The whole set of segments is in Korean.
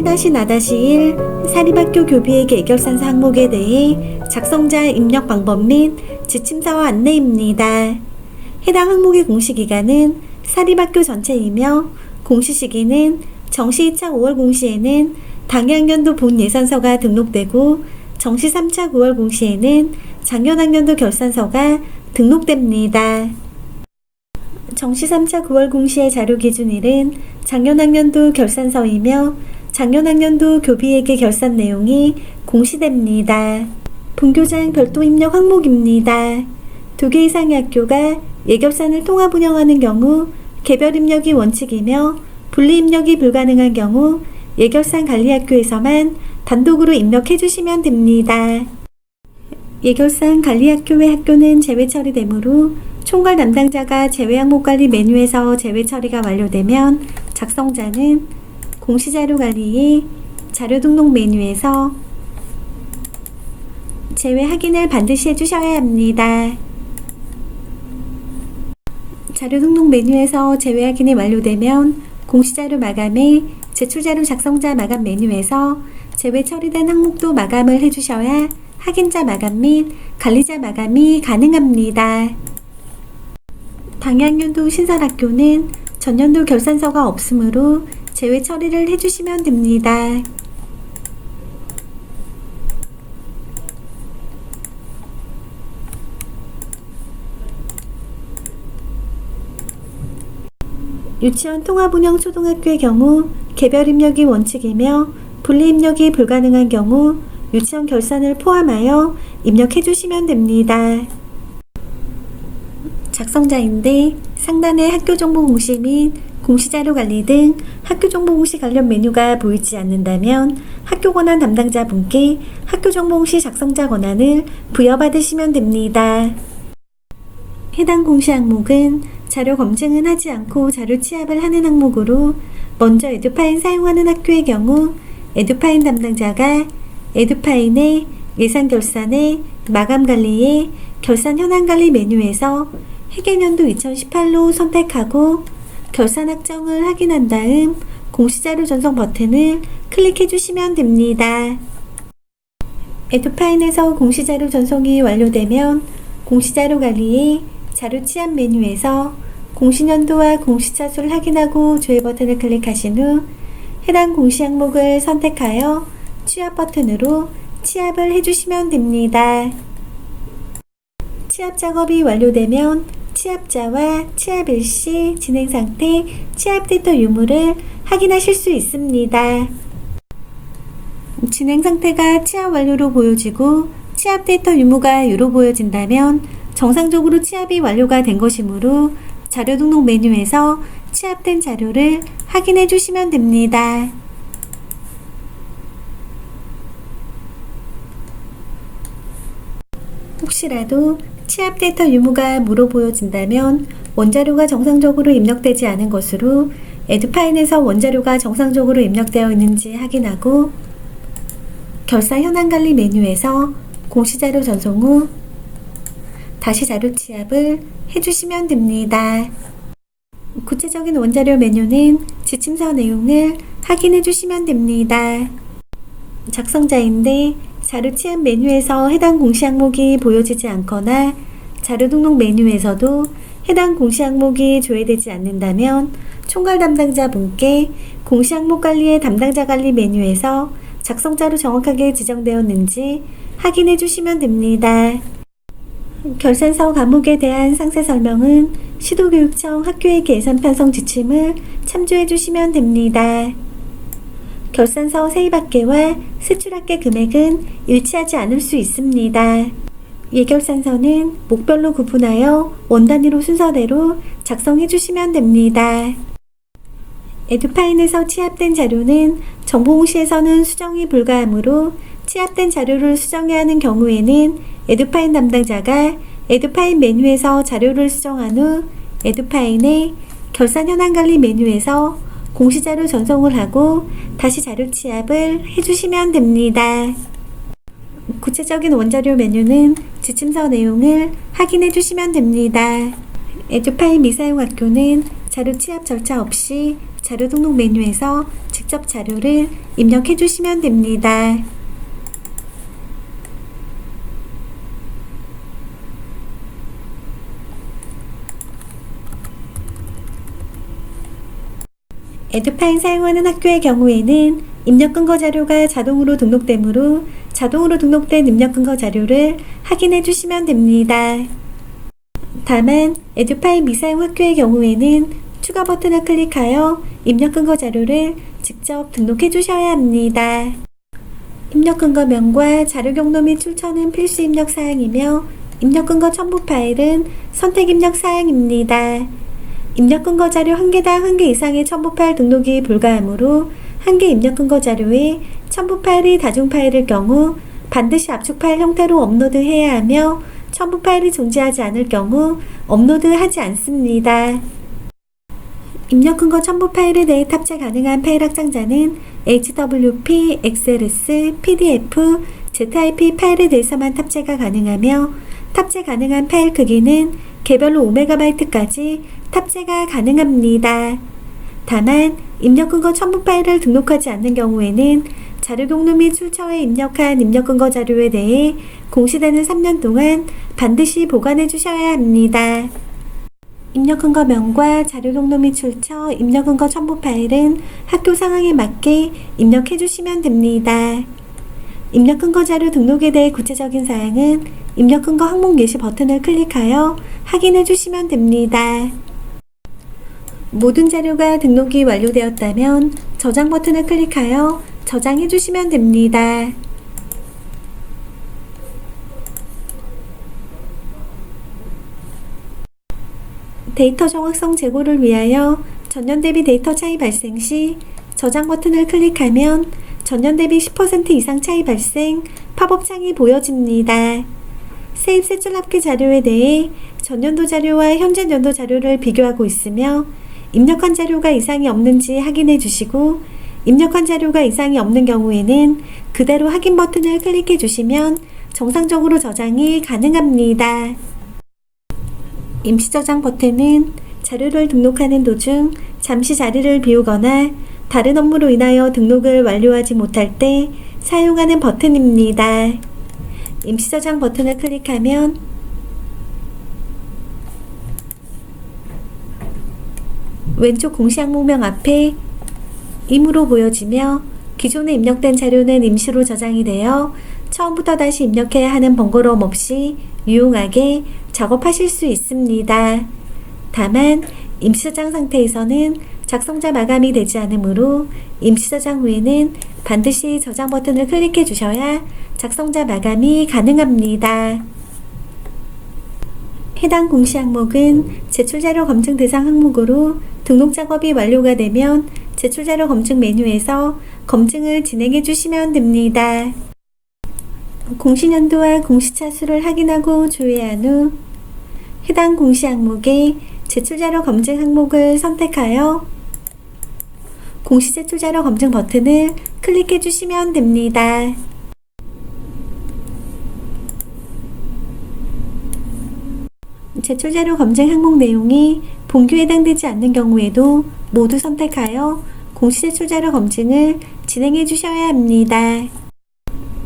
7-4-1 사립학교 교비의 개결산사 항목에 대해 작성자 입력 방법 및 지침서와 안내입니다. 해당 항목의 공시 기간은 사립학교 전체이며 공시 시기는 정시 2차 5월 공시에는 당해학년도 본 예산서가 등록되고 정시 3차 9월 공시에는 작년 학년도 결산서가 등록됩니다. 정시 3차 9월 공시의 자료 기준일은 작년 학년도 결산서이며 작년 학년도 교비회계 결산 내용이 공시됩니다. 본교장 별도 입력 항목입니다. 두 개 이상의 학교가 예결산을 통합 운영하는 경우 개별 입력이 원칙이며 분리 입력이 불가능한 경우 예결산 관리 학교에서만 단독으로 입력해 주시면 됩니다. 예결산 관리 학교의 학교는 제외 처리되므로 총괄 담당자가 제외 항목 관리 메뉴에서 제외 처리가 완료되면 작성자는 공시자료 관리의 자료 등록 메뉴에서 제외 확인을 반드시 해주셔야 합니다. 자료 등록 메뉴에서 제외 확인이 완료되면 공시자료 마감에 제출자료 작성자 마감 메뉴에서 제외 처리된 항목도 마감을 해주셔야 확인자 마감 및 관리자 마감이 가능합니다. 당양년도 신설학교는 전년도 결산서가 없으므로 제외 처리를 해주시면 됩니다. 유치원 통합운영 초등학교의 경우 개별 입력이 원칙이며 분리 입력이 불가능한 경우 유치원 결산을 포함하여 입력해 주시면 됩니다. 작성자인데 상단에 학교 정보 공시 및 공시자료 관리 등 학교 정보 공시 관련 메뉴가 보이지 않는다면 학교 권한 담당자 분께 학교 정보 공시 작성자 권한을 부여받으시면 됩니다. 해당 공시 항목은 자료 검증은 하지 않고 자료 취합을 하는 항목으로 먼저 에듀파인 사용하는 학교의 경우 에듀파인 담당자가 에듀파인의 예산 결산의 마감 관리의 결산 현황 관리 메뉴에서 회계년도 2018로 선택하고 결산 확정을 확인한 다음 공시자료 전송 버튼을 클릭해 주시면 됩니다. 에듀파인에서 공시자료 전송이 완료되면 공시자료 관리의 자료 취합 메뉴에서 공시년도와 공시차수를 확인하고 조회 버튼을 클릭하신 후 해당 공시 항목을 선택하여 취합 버튼으로 취합을 해주시면 됩니다. 취합 작업이 완료되면 취합자와 취합 일시, 진행 상태, 취합 데이터 유무를 확인하실 수 있습니다. 진행 상태가 취합 완료로 보여지고 취합 데이터 유무가 유로 보여진다면 정상적으로 취합이 완료가 된 것이므로 자료 등록 메뉴에서 취합된 자료를 확인해 주시면 됩니다. 혹시라도 취합 데이터 유무가 무로 보여진다면 원자료가 정상적으로 입력되지 않은 것으로 에듀파인에서 원자료가 정상적으로 입력되어 있는지 확인하고 결산 현황 관리 메뉴에서 공시자료 전송 후 다시 자료 취합을 해주시면 됩니다. 구체적인 원자료 메뉴는 지침서 내용을 확인해 주시면 됩니다. 작성자인데 자료 취합 메뉴에서 해당 공시 항목이 보여지지 않거나 자료 등록 메뉴에서도 해당 공시 항목이 조회되지 않는다면 총괄 담당자 분께 공시 항목 관리의 담당자 관리 메뉴에서 작성자로 정확하게 지정되었는지 확인해 주시면 됩니다. 결산서 과목에 대한 상세 설명은 시도교육청 학교의 계산 편성 지침을 참조해 주시면 됩니다. 결산서 세입학계와 세출학계 금액은 일치하지 않을 수 있습니다. 예결산서는 목별로 구분하여 원단위로 순서대로 작성해 주시면 됩니다. 에듀파인에서 취합된 자료는 정보공시에서는 수정이 불가하므로 취합된 자료를 수정해야 하는 경우에는 에듀파인 담당자가 에듀파인 메뉴에서 자료를 수정한 후 에듀파인의 결산 현황 관리 메뉴에서 공시자료 전송을 하고 다시 자료 취합을 해주시면 됩니다. 구체적인 원자료 메뉴는 지침서 내용을 확인해 주시면 됩니다. 에듀파인 미사용 학교는 자료 취합 절차 없이 자료 등록 메뉴에서 직접 자료를 입력해 주시면 됩니다. 에듀파인 사용하는 학교의 경우에는 입력 근거 자료가 자동으로 등록되므로 자동으로 등록된 입력 근거 자료를 확인해 주시면 됩니다. 다만 에듀파인 미사용 학교의 경우에는 추가 버튼을 클릭하여 입력 근거 자료를 직접 등록해 주셔야 합니다. 입력 근거명과 자료 경로 및 출처는 필수 입력 사항이며 입력 근거 첨부 파일은 선택 입력 사항입니다. 입력 근거 자료 한 개당 한 개 이상의 첨부 파일 등록이 불가하므로 한 개 입력 근거 자료에 첨부 파일이 다중 파일일 경우 반드시 압축 파일 형태로 업로드해야 하며 첨부 파일이 존재하지 않을 경우 업로드하지 않습니다. 입력 근거 첨부 파일에 대해 탑재 가능한 파일 확장자는 HWP, XLS, PDF, ZIP 파일에 대해서만 탑재가 가능하며 탑재 가능한 파일 크기는 개별로 5MB까지 탑재가 가능합니다. 다만 입력 근거 첨부 파일을 등록하지 않는 경우에는 자료 경로 및 출처에 입력한 입력 근거 자료에 대해 공시되는 3년 동안 반드시 보관해 주셔야 합니다. 입력 근거 명과 자료 경로 및 출처, 입력 근거 첨부 파일은 학교 상황에 맞게 입력해 주시면 됩니다. 입력 근거 자료 등록에 대해 구체적인 사항은 입력 근거 항목 예시 버튼을 클릭하여 확인해 주시면 됩니다. 모든 자료가 등록이 완료되었다면 저장 버튼을 클릭하여 저장해 주시면 됩니다. 데이터 정확성 제고를 위하여 전년 대비 데이터 차이 발생 시 저장 버튼을 클릭하면 전년 대비 10% 이상 차이 발생 팝업 창이 보여집니다. 세입 세출 합계 자료에 대해 전년도 자료와 현재 연도 자료를 비교하고 있으며 입력한 자료가 이상이 없는지 확인해 주시고 입력한 자료가 이상이 없는 경우에는 그대로 확인 버튼을 클릭해 주시면 정상적으로 저장이 가능합니다. 임시 저장 버튼은 자료를 등록하는 도중 잠시 자리를 비우거나 다른 업무로 인하여 등록을 완료하지 못할 때 사용하는 버튼입니다. 임시 저장 버튼을 클릭하면 왼쪽 공시 항 목명 앞에 임으로 보여지며 기존에 입력된 자료는 임시로 저장이 되어 처음부터 다시 입력해야 하는 번거로움 없이 유용하게 작업하실 수 있습니다. 다만 임시 저장 상태에서는 작성자 마감이 되지 않으므로 임시 저장 후에는 반드시 저장 버튼을 클릭해 주셔야 작성자 마감이 가능합니다. 해당 공시 항목은 제출자료 검증 대상 항목으로 등록 작업이 완료가 되면 제출자료 검증 메뉴에서 검증을 진행해 주시면 됩니다. 공시년도와 공시차 수를 확인하고 조회한 후 해당 공시 항목의 제출자료 검증 항목을 선택하여 공시 제출자료 검증 버튼을 클릭해 주시면 됩니다. 제출자료 검증 항목 내용이 본규에 해당되지 않는 경우에도 모두 선택하여 공시제출자료 검증을 진행해 주셔야 합니다.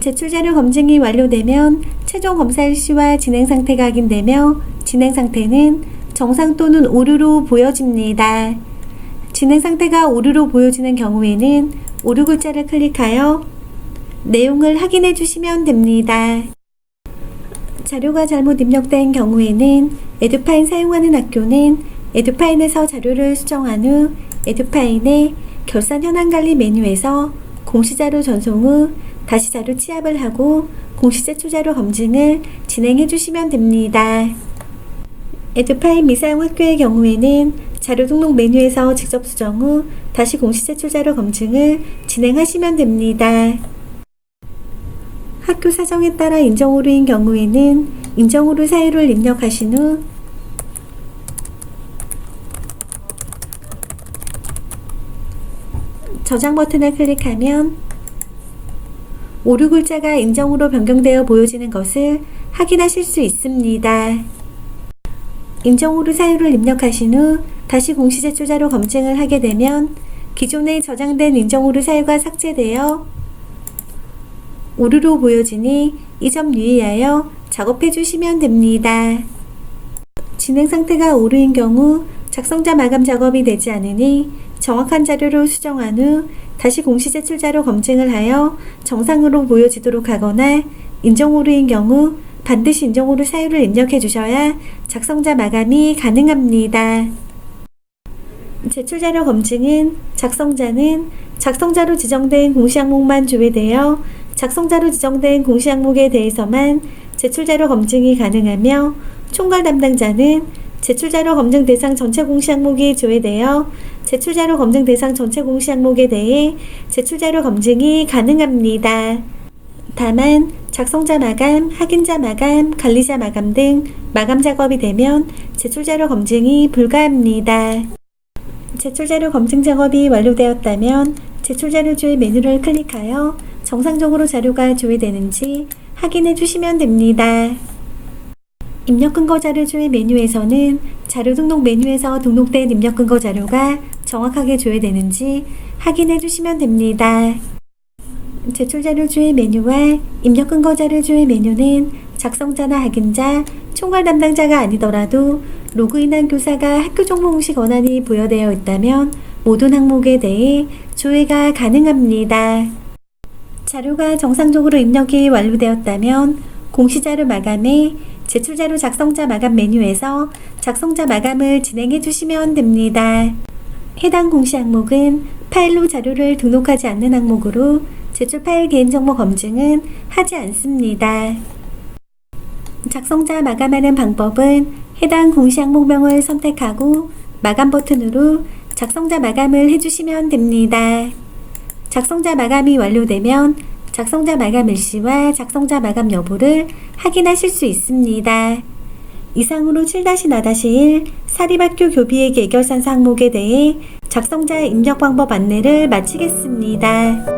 제출자료 검증이 완료되면 최종 검사 일시와 진행 상태가 확인되며 진행 상태는 정상 또는 오류로 보여집니다. 진행 상태가 오류로 보여지는 경우에는 오류 글자를 클릭하여 내용을 확인해 주시면 됩니다. 자료가 잘못 입력된 경우에는 에듀파인 사용하는 학교는 에듀파인에서 자료를 수정한 후 에듀파인의 결산 현황 관리 메뉴에서 공시자료 전송 후 다시 자료 취합을 하고 공시제출 자료 검증을 진행해 주시면 됩니다. 에듀파인 미사용 학교의 경우에는 자료 등록 메뉴에서 직접 수정 후 다시 공시제출 자료 검증을 진행하시면 됩니다. 학교 사정에 따라 인정오류인 경우에는 인정오류 사유를 입력하신 후 저장 버튼을 클릭하면 오류 글자가 인정으로 변경되어 보여지는 것을 확인하실 수 있습니다. 인정오류 사유를 입력하신 후 다시 공시 제출자로 검증을 하게 되면 기존에 저장된 인정오류 사유가 삭제되어 오류로 보여지니 이 점 유의하여 작업해 주시면 됩니다. 진행 상태가 오류인 경우 작성자 마감 작업이 되지 않으니 정확한 자료로 수정한 후 다시 공시 제출자로 검증을 하여 정상으로 보여지도록 하거나 인정오류인 경우 반드시 인정오류 사유를 입력해 주셔야 작성자 마감이 가능합니다. 제출자료 검증은 작성자는 작성자로 지정된 공시 항목만 조회되어 작성자로 지정된 공시 항목에 대해서만 제출자료 검증이 가능하며 총괄 담당자는 제출자료 검증 대상 전체 공시 항목이 조회되어 제출자료 검증 대상 전체 공시 항목에 대해 제출자료 검증이 가능합니다. 다만 작성자 마감, 확인자 마감, 관리자 마감 등 마감 작업이 되면 제출자료 검증이 불가합니다. 제출자료 검증 작업이 완료되었다면 제출자료 조회 메뉴를 클릭하여 정상적으로 자료가 조회되는지 확인해 주시면 됩니다. 입력 근거 자료 조회 메뉴에서는 자료 등록 메뉴에서 등록된 입력 근거 자료가 정확하게 조회되는지 확인해 주시면 됩니다. 제출 자료 조회 메뉴와 입력 근거 자료 조회 메뉴는 작성자나 확인자, 총괄 담당자가 아니더라도 로그인한 교사가 학교 정보 공시 권한이 부여되어 있다면 모든 항목에 대해 조회가 가능합니다. 자료가 정상적으로 입력이 완료되었다면 공시자료 마감에 제출자료 작성자 마감 메뉴에서 작성자 마감을 진행해 주시면 됩니다. 해당 공시 항목은 파일로 자료를 등록하지 않는 항목으로 제출 파일 개인정보 검증은 하지 않습니다. 작성자 마감하는 방법은 해당 공시 항목명을 선택하고 마감 버튼으로 작성자 마감을 해주시면 됩니다. 작성자 마감이 완료되면 작성자 마감 일시와 작성자 마감 여부를 확인하실 수 있습니다. 이상으로 7-4-1 사립학교 교비의 계결산 항목에 대해 작성자 입력 방법 안내를 마치겠습니다.